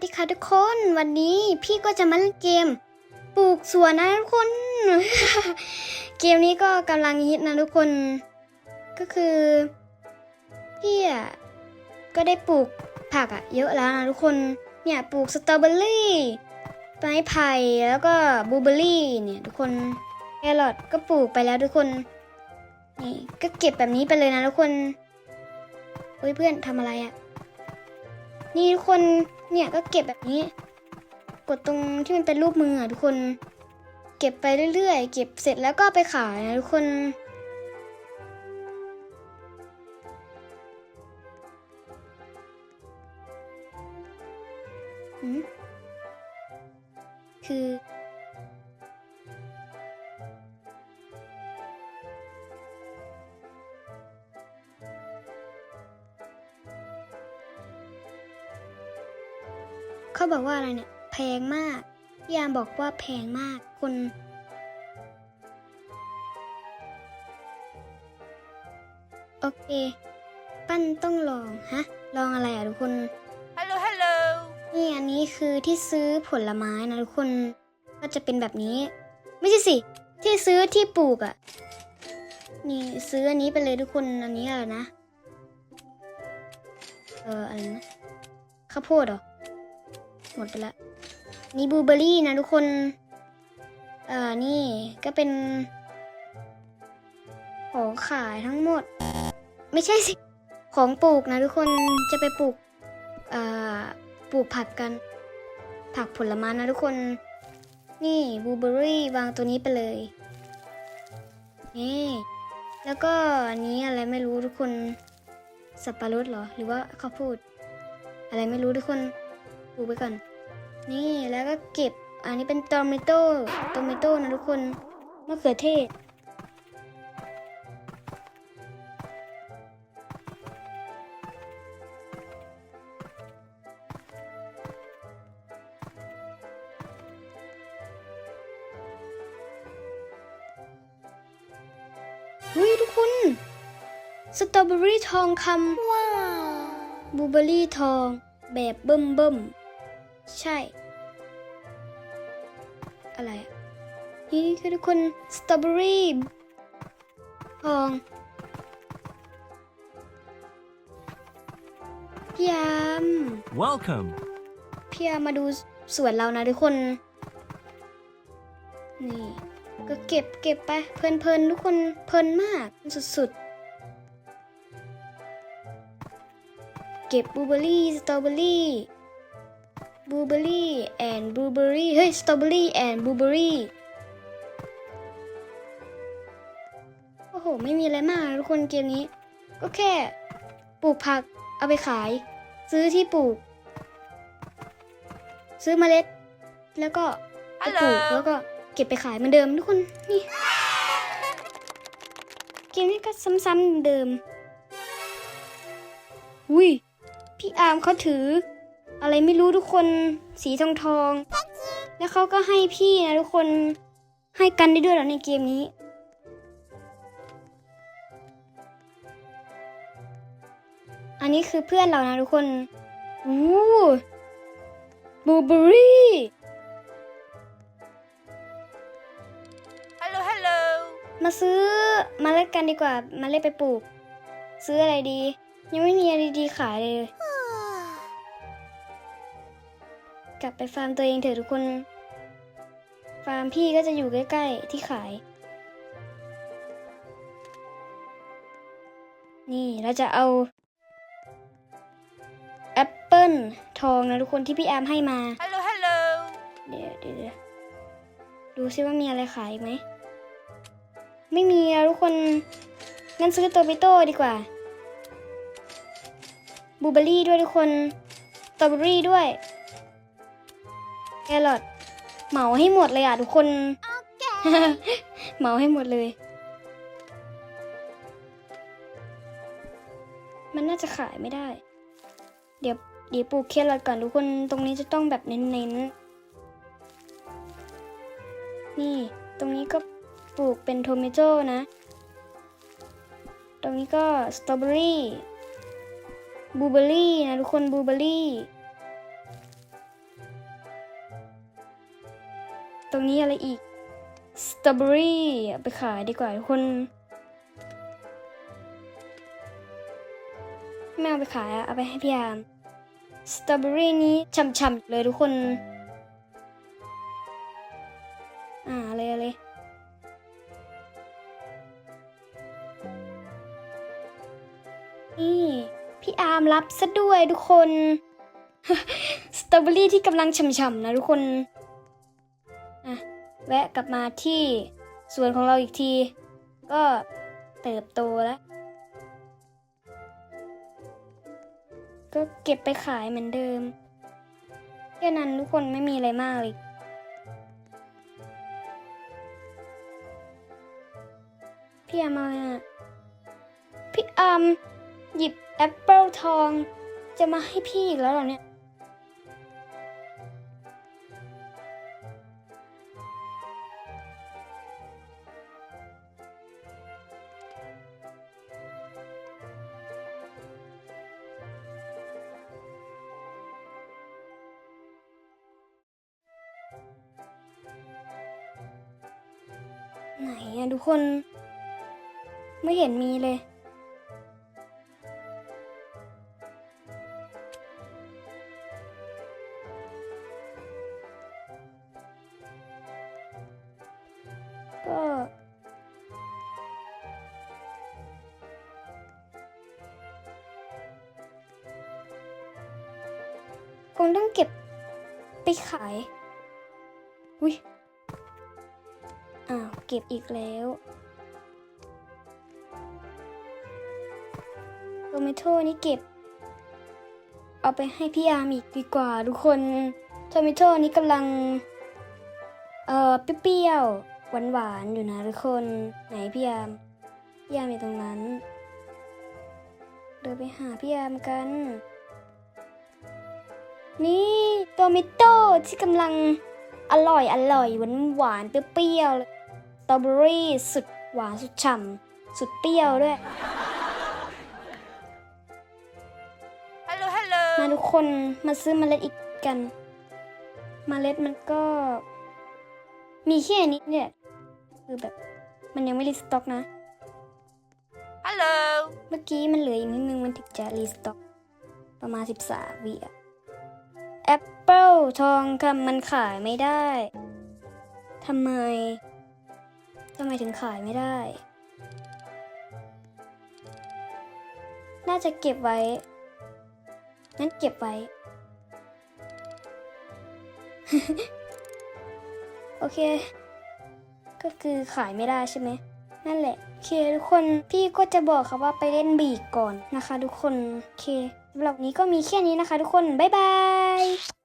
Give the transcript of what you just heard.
สดีค่ะทุกคนวันนี้พี่ก็จะมาเล่นเกม ปลูกสวนนะทุกคน เกมนี้ก็กำลังฮิตนะทุกคน ก็คือพี่อะก็ได้ปลูกผักอะเยอะแล้วนะทุกคนเนี่ยปลูกสตรอเบอรี่ไม้ไผ่แล้วก็บลูเบอรี่เนี่ยทุกคนแครอทก็ปลูกไปแล้วทุกคนนี่ก็เก็บแบบนี้ไปเลยนะทุกคนเฮ้ยเพื่อนทำอะไรอะนี่ทุกคน เนี่ยก็เก็บแบบนี้ กดตรงที่มันเป็นรูปมืออะทุกคน เก็บไปเรื่อยๆ เก็บเสร็จแล้วก็ไปขายนะทุกคนคือ เขาบอกว่าอะไรเนี่ยแพงมากพี่ยามบอกว่าแพงมากคุณโอเค ปั้นต้องลองฮะ ลองอะไรอะทุกคน Hello, hello. นี่อันนี้คือที่ซื้อผลไม้นะทุกคน ก็จะเป็นแบบนี้ ไม่ใช่สิ ที่ซื้อที่ปลูกอะ่ะนี่ซื้ออันนี้ไปเลยทุกคน อันนี้อะไรนะ เอออะไรนะ ข้าวโพดเหรอ หมดไปละนี่บลูเบอร์รี่นะทุกคน เอ่อ นี่ก็เป็น ของขายทั้งหมด ไม่ใช่สิ ของปลูกนะทุกคนจะไปปลูก เอ่อ ปลูกผักกัน ผักผลไม้นะทุกคน นี่บลูเบอร์รี่วางตัวนี้ไปเลย นี่แล้วก็อันนี้อะไรไม่รู้ทุกคน สับปะรดเหรอ หรือว่าเขาวโพดอะไรไม่รู้ทุกคน ปลูกไปก่อน นี่แล้วก็เก็บ อันนี้เป็นตอมิโต้ตอมิโต้นะทุกคนมะเขือเทศ เฮ้ยทุกคน สตรอเบอรี่ทองคำว้าวบลูเบอรี่ทองแบบเบิ่มเบิ่มๆ ใช่ อะไรอะนี่คือทุกคนสตรอเบอรี่ทองพี่ยาม Welcome. พี่ยามมาดูสวนเรานะทุกคน นี่ ก็เก็บเก็บไป เพลินเพลินๆทุกคนเพลินมากสุดๆ เก็บบลูเบอร์รี่สตรอเบอรี่ บลูเบอร์รี่แอนบลูเบอรี่เฮ้ยสตรอเบอรี่แอนบลูเบอรี่โอ้โห ไม่มีอะไรมากทุกคนเกมนี้ ก็แค่ปลูกผักเอาไปขาย ซื้อที่ปลูก ซื้อเมล็ด แล้วก็ไปปลูก Hello แล้วก็เก็บไปขายเหมือนเดิมทุกคนนี่เกมนี้ก็ซ้ำๆเดิมอุ้ยพี่อาร์มเขาถือ อะไรไม่รู้ทุกคนสีทองทองๆแล้วเขาก็ให้พี่นะทุกคนให้กันได้ด้วยเหรอในเกมนี้ อันนี้คือเพื่อนเรานะทุกคนอู้บลูเบอรี่ Hello, hello. มาซื้อเมาเล็ดกันดีกว่าเมาเล็ดไปปลูก ซื้ออะไรดี ยังไม่มีอะไรดีๆขายเลย กลับไปฟาร์มตัวเองเถอะทุกคน ฟาร์มพี่ก็จะอยู่ใกล้ ๆ ที่ขาย นี่เราจะเอาแอปเปิลทองนะทุกคนที่พี่แอมให้มา Hello, hello. เดี๋ยวเดี๋ยวเดี๋ยวดูซิว่ามีอะไรขายอีกไหม ไม่มีแล้วทุกคน งั้นซื้อตัวปิโต้ดีกว่าบลูเบอร์รี่ด้วยทุกคนสตรอเบอรี่ด้วย แครอทเหมาให้หมดเลยอะทุกคน เหมาให้หมดเลย มันน่าจะขายไม่ได้ เดี๋ยวเดี๋ยวปลูกแครอทก่อนทุกคนตรงนี้จะต้องแบบเน้นๆนี่ตรงนี้ก็ปลูกเป็นโทมิโต้นะ ตรงนี้ก็สตรอเบอรี่บลูเบอรี่นะทุกคนบลูเบอรี่ รงนี้อะไรอีกสตรอเบอรี่เอาไปขายดีกว่าทุกคนไม่เอาไปขายอะเอาไปให้พี่ยามสตรอเบอรี่นี้ฉ่ำๆเลยทุกคน อ่าเลยเอาเลยนี่พี่อาร์มรับซะด้วยทุกคน สตรอเบอรี่ที่กำลังฉ่ำๆนะทุกคน แวะกลับมาที่สวนของเราอีกที ก็เติบโตแล้ว ก็เก็บไปขายเหมือนเดิม แค่นั้นทุกคนไม่มีอะไรมากเลยพี่อามอาไงอะพี่อามหยิบแอปเปิลทอง จะมาให้พี่อีกแล้วเหรอเนี่ย ไหนอะทุกคน ไม่เห็นมีเลย ก็คงต้องเก็บไปขาย อุ้ย อ้าวเก็บอีกแล้วโทเมโทนี่เก็บ เอาไปให้พี่อาร์มอีกดีกว่าทุกคนโทเมโทนี่กำลัง เอ่อเปรี้ยวๆหวานอยู่นะทุกคนไหนพี่อาร์มพี่อาร์มอยู่ตรงนั้น เดินไปหาพี่อาร์มกัน นี่โทเมโตที่กำลังอร่อยอร่อยหวานหวานเปรี้ยวๆเลย ตรอเบอรี่สุดหวานสุดฉ่ำสุดเปรี้ยวด้วย ฮัลโหล ฮัลโหล มาทุกคนมาซื้อเมล็ดอีกกัน เมล็ดมันก็ มีแค่นี้เนี่ยคือแบบมันยังไม่รีสต็อกนะ ฮัลโหล เมื่อกี้มันเหลืออีกนิดนึงมันถึงจะรีสต็อก ประมาณ 13วิอะแอปเปิลทองคำมันขายไม่ได้ทำไม ทำไมถึงขายไม่ได้ น่าจะเก็บไว้ งั้นเก็บไว้ โอเค ก็คือขายไม่ได้ใช่ไหม นั่นแหละ โอเคทุกคน พี่ก็จะบอกค่ะว่าไปเล่นบีกก่อนนะคะ ทุกคน โอเคสำหรับวันนี้ก็มีแค่นี้นะคะ ทุกคน บ๊ายบาย